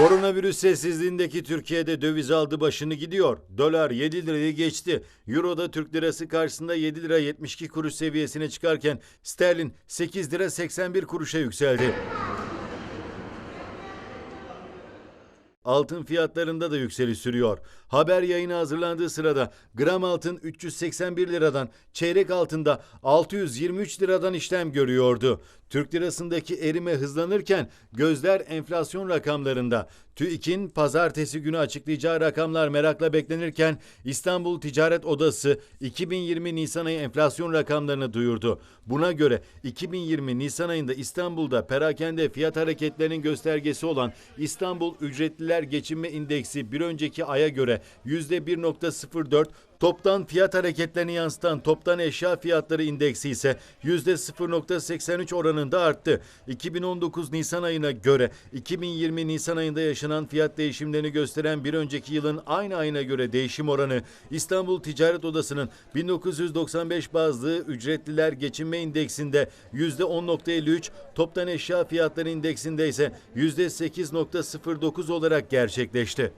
Koronavirüs sessizliğindeki Türkiye'de döviz aldı başını gidiyor. Dolar 7 lirayı geçti. Euro da Türk lirası karşısında 7 lira 72 kuruş seviyesine çıkarken sterlin 8 lira 81 kuruşa yükseldi. Altın fiyatlarında da yükseliş sürüyor. Haber yayını hazırlandığı sırada gram altın 381 liradan, çeyrek altında 623 liradan işlem görüyordu. Türk lirasındaki erime hızlanırken gözler enflasyon rakamlarında. TÜİK'in pazartesi günü açıklayacağı rakamlar merakla beklenirken İstanbul Ticaret Odası 2020 Nisan ayı enflasyon rakamlarını duyurdu. Buna göre 2020 Nisan ayında İstanbul'da perakende fiyat hareketlerinin göstergesi olan İstanbul Ücretliler Geçinme İndeksi bir önceki aya göre %1.04, Toptan fiyat hareketlerini yansıtan toptan eşya fiyatları indeksi ise %0.83 oranında arttı. 2019 Nisan ayına göre 2020 Nisan ayında yaşanan fiyat değişimlerini gösteren bir önceki yılın aynı ayına göre değişim oranı İstanbul Ticaret Odası'nın 1995 bazlı ücretliler geçinme indeksinde %10.53, toptan eşya fiyatları indeksinde ise %8.09 olarak gerçekleşti.